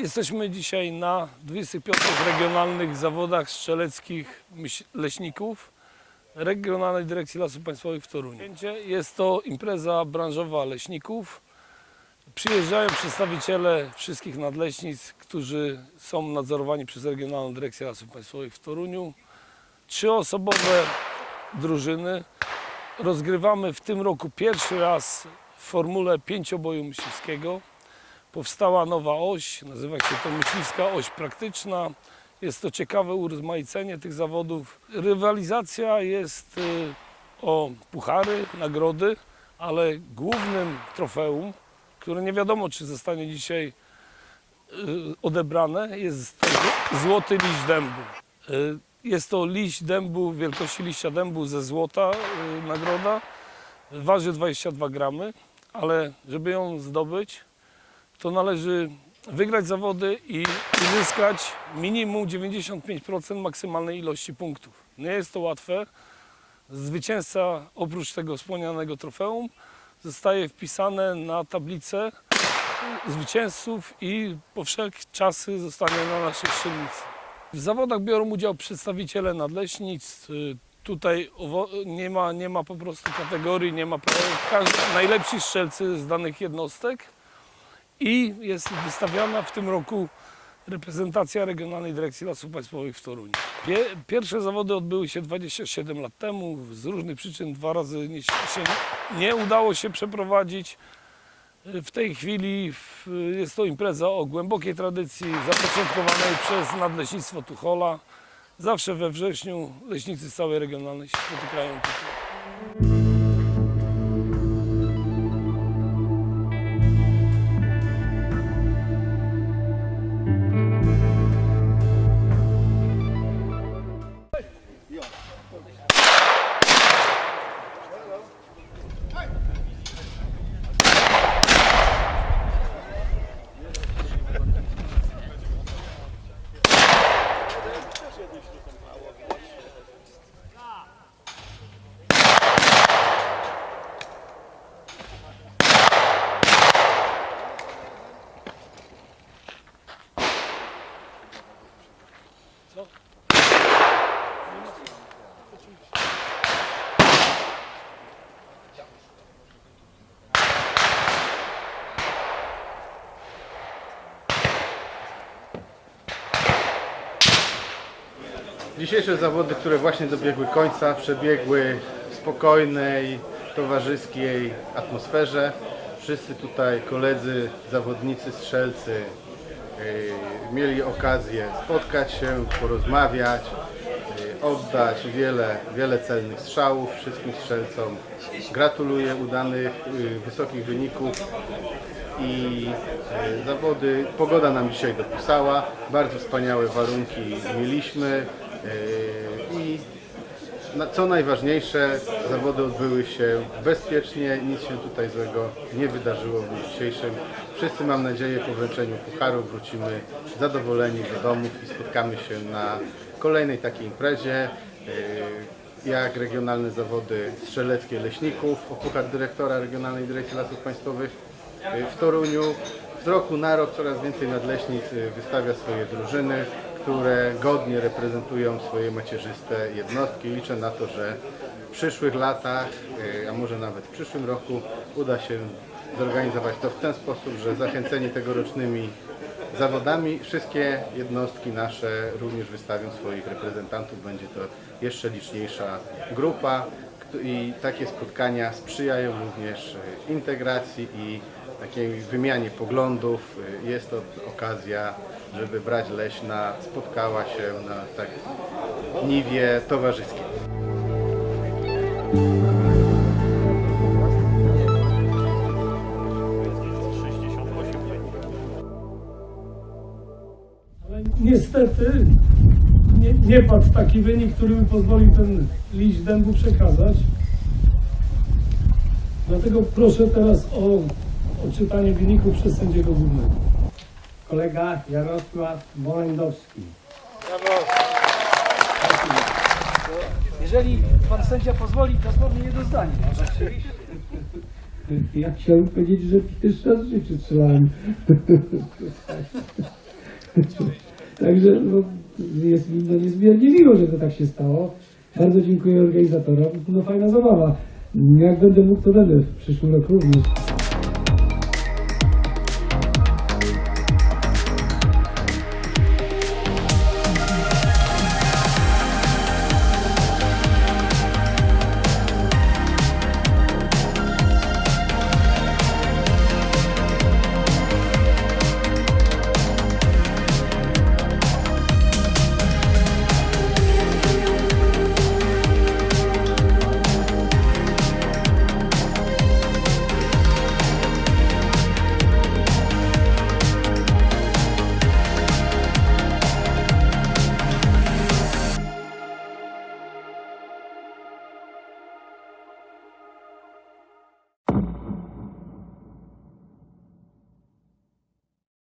Jesteśmy dzisiaj na 25 regionalnych zawodach strzeleckich leśników Regionalnej Dyrekcji Lasów Państwowych w Toruniu. Jest to impreza branżowa leśników. Przyjeżdżają przedstawiciele wszystkich nadleśnic, którzy są nadzorowani przez Regionalną Dyrekcję Lasów Państwowych w Toruniu. Trzyosobowe drużyny. Rozgrywamy w tym roku pierwszy raz w formule pięcioboju myśliwskiego. Powstała nowa oś, nazywa się to myśliwska oś praktyczna. Jest to ciekawe urozmaicenie tych zawodów. Rywalizacja jest y, o puchary, nagrody, ale głównym trofeum, które nie wiadomo czy zostanie dzisiaj y, odebrane, jest złoty liść dębu. Y, Jest to liść dębu wielkości liścia dębu ze złota nagroda. Waży 22 gramy, ale żeby ją zdobyć, to należy wygrać zawody i uzyskać minimum 95% maksymalnej ilości punktów. Nie jest to łatwe. Zwycięzca oprócz tego wspomnianego trofeum zostaje wpisane na tablicę zwycięzców i po wszelkie czasy zostanie na naszej strzelnicy. W zawodach biorą udział przedstawiciele nadleśnic. Tutaj nie ma, nie ma po prostu kategorii, nie ma każdy, najlepsi strzelcy z danych jednostek i jest wystawiana w tym roku reprezentacja Regionalnej Dyrekcji Lasów Państwowych w Toruniu. Pie, pierwsze zawody odbyły się 27 lat temu. Z różnych przyczyn dwa razy nie, nie udało się przeprowadzić. W tej chwili jest to impreza o głębokiej tradycji, zapoczątkowanej przez Nadleśnictwo Tuchola. Zawsze we wrześniu leśnicy z całej regionalnej się spotykają tutaj. Dzisiejsze zawody, które właśnie dobiegły końca, przebiegły w spokojnej, towarzyskiej atmosferze. Wszyscy tutaj koledzy, zawodnicy, strzelcy yy, mieli okazję spotkać się, porozmawiać, yy, oddać wiele, wiele celnych strzałów wszystkim strzelcom. Gratuluję udanych, yy, wysokich wyników i e, zawody. Pogoda nam dzisiaj dopisała, bardzo wspaniałe warunki mieliśmy i na- co najważniejsze, zawody odbyły się bezpiecznie, nic się tutaj złego nie wydarzyło w dniu dzisiejszym. Wszyscy mam nadzieję po wręczeniu pucharu wrócimy zadowoleni do domów i spotkamy się na kolejnej takiej imprezie. e, jak regionalne zawody strzeleckie leśników o puchar dyrektora Regionalnej Dyrekcji Lasów Państwowych w Toruniu. Z roku na rok coraz więcej nadleśnic wystawia swoje drużyny, które godnie reprezentują swoje macierzyste jednostki. Liczę na to, że w przyszłych latach, y, a może nawet w przyszłym roku uda się zorganizować to w ten sposób, że zachęceni tegorocznymi zawodami wszystkie jednostki nasze również wystawią swoich reprezentantów. Będzie to jeszcze liczniejsza grupa i takie spotkania sprzyjają również y, integracji i takiej wymianie poglądów. Y, Jest to okazja, żeby brać leśna spotkała się na tak niwie towarzyskiej. Niestety nie, nie padł taki wynik, który by pozwolił ten liść dębu przekazać. Dlatego proszę teraz o Odczytanie wyników przez sędziego głównego. Kolega Jarosław Bolędowski. Jeżeli pan sędzia pozwoli, dosłownie jedno zdanie. Ja chciałem powiedzieć, że pierwszy raz w życiu strzelałem. Także no, jest mi no, niezmiernie miło, że to tak się stało. Bardzo dziękuję organizatorom. No fajna zabawa. Jak będę mógł, to będę w przyszłym roku również.